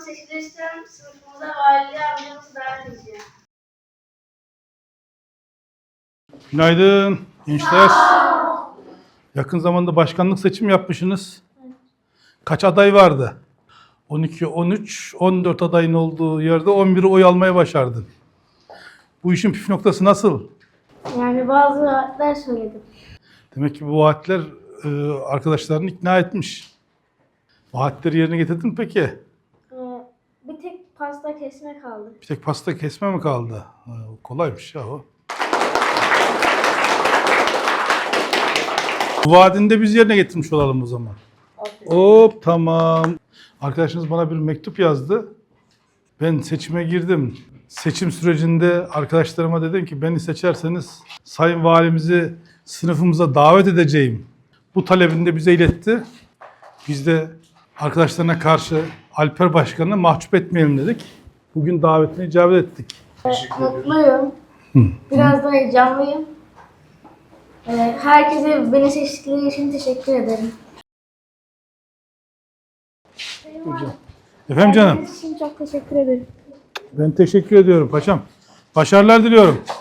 seçilirsem sınıfımıza vali amcamızı davet edeceğim. Günaydın gençler. Yakın zamanda başkanlık seçim yapmışsınız. Kaç aday vardı? 12, 13, 14 adayın olduğu yerde 11'i oy almaya başardın. Bu işin püf noktası nasıl? Yani bazı vaatler söyledim. Demek ki bu vaatler e, arkadaşlarını ikna etmiş. Vaatleri yerine getirdin mi peki? Pasta kesme kaldı. Bir tek pasta kesme mi kaldı? Ha, kolaymış ya o. Bu vaadini de biz yerine getirmiş olalım o zaman. Hop tamam. Arkadaşınız bana bir mektup yazdı. Ben seçime girdim. Seçim sürecinde arkadaşlarıma dedim ki beni seçerseniz sayın valimizi sınıfımıza davet edeceğim. Bu talebini de bize iletti. Biz de arkadaşlarına karşı Alper Başkan'ı mahcup etmeyelim dedik. Bugün davetine icabet ettik. Mutluyum. Biraz da heyecanlıyım. Ee, herkese beni seçtikleri için teşekkür ederim. Efendim canım, için çok teşekkür ederim. ben teşekkür ediyorum paşam. Başarılar diliyorum.